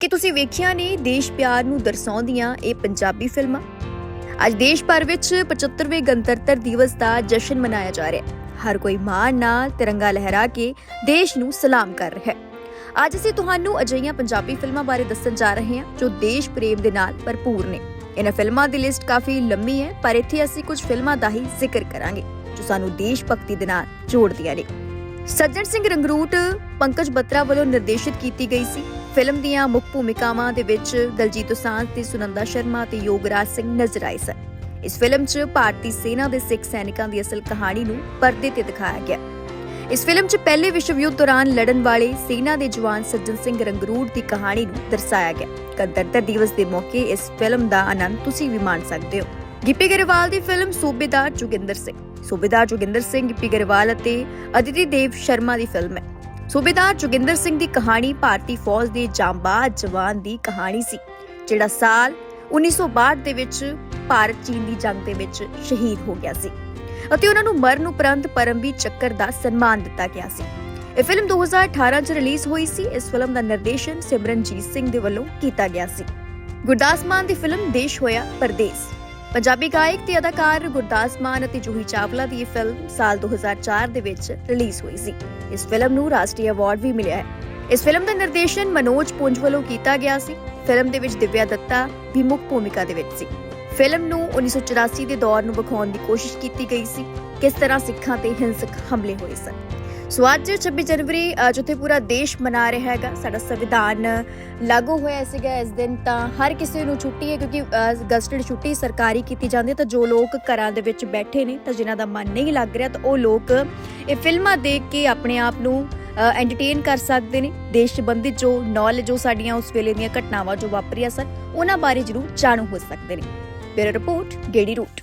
ਕਿ ਤੁਸੀਂ ਵੇਖਿਆ ਨੇ ਦੇਸ਼ ਪਿਆਰ ਨੂੰ ਦਰਸਾਉਂਦੀਆਂ ਇਹ ਪੰਜਾਬੀ ਫਿਲਮਾਂ? ਅੱਜ ਦੇਸ਼ ਭਰ ਵਿੱਚ 75ਵੇਂ ਗਣਤੰਤਰ ਦਿਵਸ ਦਾ ਜਸ਼ਨ ਮਨਾਇਆ ਜਾ ਰਿਹਾ ਹੈ। ਹਰ ਕੋਈ ਮਾਣ ਨਾਲ ਤਿਰੰਗਾ ਲਹਿਰਾ ਕੇ ਦੇਸ਼ ਨੂੰ ਸਲਾਮ ਕਰ ਰਿਹਾ ਹੈ। ਅੱਜ ਅਸੀਂ ਤੁਹਾਨੂੰ ਅਜਿਹੀਆਂ ਪੰਜਾਬੀ ਫਿਲਮਾਂ ਬਾਰੇ ਦੱਸਣ ਜਾ ਰਹੇ ਹਾਂ, ਜੋ ਦੇਸ਼ ਪ੍ਰੇਮ ਦੇ ਨਾਲ ਭਰਪੂਰ ਨੇ। ਇਹਨਾਂ ਫਿਲਮਾਂ ਦੀ ਲਿਸਟ ਕਾਫੀ ਲੰਮੀ ਹੈ, ਪਰ ਇੱਥੇ ਅਸੀਂ ਕੁਝ ਫਿਲਮਾਂ ਦਾ ਹੀ ਜ਼ਿਕਰ ਕਰਾਂਗੇ, ਜੋ ਸਾਨੂੰ ਦੇਸ਼ ਭਗਤੀ ਦੇ ਨਾਲ ਜੋੜਦੀਆਂ ਨੇ। ਸੱਜਣ ਸਿੰਘ ਰੰਗਰੂਟ ਪੰਕਜ ਬੱਤਰਾ ਵੱਲੋਂ ਨਿਰਦੇਸ਼ਿਤ ਕੀਤੀ ਗਈ ਸੀ। ਫਿਲਮ ਦੀਆਂ ਮੁੱਖ ਭੂਮਿਕਾਵਾਂ ਦੇ ਵਿੱਚ ਦਲਜੀਤ ਦੋਸਾਂਝ ਤੇ ਸੁਨੰਦਾ ਸ਼ਰਮਾ ਤੇ ਯੋਗਰਾਜ ਸਿੰਘ ਨਜ਼ਰ ਆਏ ਸਨ। ਇਸ ਫਿਲਮ 'ਚ ਭਾਰਤੀ ਸੈਨਾ ਦੇ ਸਿੱਖ ਸੈਨਿਕਾਂ ਦੀ ਅਸਲ ਕਹਾਣੀ ਨੂੰ ਪਰਦੇ ਤੇ ਦਿਖਾਇਆ ਗਿਆ। ਇਸ ਫਿਲਮ 'ਚ ਪਹਿਲੇ ਵਿਸ਼ਵ ਯੁੱਧ ਦੌਰਾਨ ਲੜਨ ਵਾਲੇ ਸੈਨਾ ਦੇ ਜਵਾਨ ਸੱਜਣ ਸਿੰਘ ਰੰਗਰੂਟ ਦੀ ਕਹਾਣੀ ਨੂੰ ਦਰਸਾਇਆ ਗਿਆ। ਗਣਤੰਤਰ ਦਿਵਸ ਦੇ ਮੌਕੇ ਇਸ ਫਿਲਮ ਦਾ ਆਨੰਦ ਤੁਸੀਂ ਵੀ ਮਾਣ ਸਕਦੇ ਹੋ। ਗਿੱਪੀ ਗਰੇਵਾਲ ਦੀ ਫਿਲਮ ਸੂਬੇਦਾਰ ਜੋਗਿੰਦਰ ਸਿੰਘ। ਸੂਬੇਦਾਰ ਜੋਗਿੰਦਰ ਸਿੰਘ, ਗਿੱਪੀ ਗਰੇਵਾਲ ਅਤੇ ਅਦਿਤੀ ਦੇਵ ਸ਼ਰਮਾ ਦੀ ਫਿਲਮ ਹੈ। ਸੂਬੇਦਾਰ ਜੋਗਿੰਦਰ ਸਿੰਘ ਦੀ ਕਹਾਣੀ ਭਾਰਤੀ ਫੌਜ ਦੇ ਜਾਂਬਾਜ਼ ਜਵਾਨ ਦੀ ਕਹਾਣੀ ਸੀ, ਜਿਹੜਾ ਸਾਲ 1962 ਦੇ ਵਿੱਚ ਭਾਰਤ ਚੀਨ ਦੀ ਜੰਗ ਦੇ ਵਿੱਚ ਸ਼ਹੀਦ ਹੋ ਗਿਆ ਸੀ ਅਤੇ ਉਹਨਾਂ ਨੂੰ ਮਰਨ ਉਪਰੰਤ ਪਰਮਵੀਰ ਚੱਕਰ ਦਾ ਸਨਮਾਨ ਦਿੱਤਾ ਗਿਆ ਸੀ। ਇਹ ਫਿਲਮ 2018 ਚ ਰਿਲੀਜ਼ ਹੋਈ ਸੀ। ਇਸ ਫਿਲਮ ਦਾ ਨਿਰਦੇਸ਼ਨ ਸਿਮਰਨਜੀਤ ਸਿੰਘ ਦੇ ਵੱਲੋਂ ਕੀਤਾ ਗਿਆ ਸੀ। ਗੁਰਦਾਸ ਮਾਨ ਦੀ ਫਿਲਮ ਦੇਸ਼ ਹੋਇਆ ਪਰਦੇਸ। ਪੰਜਾਬੀ ਗਾਇਕ ਤੇ ਅਦਾਕਾਰ ਗੁਰਦਾਸ ਮਾਨ ਅਤੇ ਜੂਹੀ ਚਾਵਲਾ ਦੀ ਇਹ ਫਿਲਮ ਸਾਲ 2004 ਦੇ ਵਿੱਚ ਰਿਲੀਜ਼ ਹੋਈ ਸੀ। ਇਸ ਫਿਲਮ ਨੂੰ ਰਾਸ਼ਟਰੀ ਅਵਾਰਡ ਵੀ ਮਿਲਿਆ ਹੈ। ਇਸ ਫਿਲਮ ਦਾ ਨਿਰਦੇਸ਼ਨ ਮਨੋਜ ਪੁੰਜ ਵੱਲੋਂ ਕੀਤਾ ਗਿਆ ਸੀ। ਫਿਲਮ ਦੇ ਵਿੱਚ ਦਿਵਿਆ ਦੱਤਾ ਵੀ ਮੁੱਖ ਭੂਮਿਕਾ ਦੇ ਵਿੱਚ ਸੀ। ਫਿਲਮ ਨੂੰ 1984 ਦੇ ਦੌਰ ਨੂੰ ਵਿਖਾਉਣ ਦੀ ਕੋਸ਼ਿਸ਼ ਕੀਤੀ ਗਈ ਸੀ। ਕਿਸ ਤਰ੍ਹਾਂ ਸਿੱਖਾਂ ਤੇ ਹਿੰਸਕ ਹਮਲੇ ਹੋਏ ਸਨ? ਸੋ ਅੱਜ 26 ਜਨਵਰੀ ਜਿੱਥੇ ਪੂਰਾ ਦੇਸ਼ ਮਨਾ ਰਿਹਾ ਹੈਗਾ, ਸਾਡਾ ਸੰਵਿਧਾਨ ਲਾਗੂ ਹੋਇਆ ਸੀਗਾ ਇਸ ਦਿਨ, ਤਾਂ ਹਰ ਕਿਸੇ ਨੂੰ ਛੁੱਟੀ ਹੈ, ਕਿਉਂਕਿ ਗਸਟਡ ਛੁੱਟੀ ਸਰਕਾਰੀ ਕੀਤੀ ਜਾਂਦੀ ਹੈ, ਤਾਂ ਜੋ ਲੋਕ ਘਰਾਂ ਦੇ ਵਿੱਚ ਬੈਠੇ ਨੇ, ਤਾਂ ਜਿਨ੍ਹਾਂ ਦਾ ਮਨ ਨਹੀਂ ਲੱਗ ਰਿਹਾ, ਤਾਂ ਉਹ ਲੋਕ ਇਹ ਫਿਲਮਾਂ ਦੇਖ ਕੇ ਆਪਣੇ ਆਪ ਨੂੰ ਐਂਟਰਟੇਨ ਕਰ ਸਕਦੇ ਨੇ। ਦੇਸ਼ ਸੰਬੰਧਿਤ ਜੋ ਨੌਲੇਜ ਜੋ ਸਾਡੀਆਂ ਉਸ ਵੇਲੇ ਦੀਆਂ ਘਟਨਾਵਾਂ ਜੋ ਵਾਪਰੀਆਂ ਸਨ, ਉਹਨਾਂ ਬਾਰੇ ਜ਼ਰੂਰ ਜਾਣੂ ਹੋ ਸਕਦੇ ਨੇ। ਬਿਊਰੋ ਰਿਪੋਰਟ ਡੇਡੀ ਰੂਟ।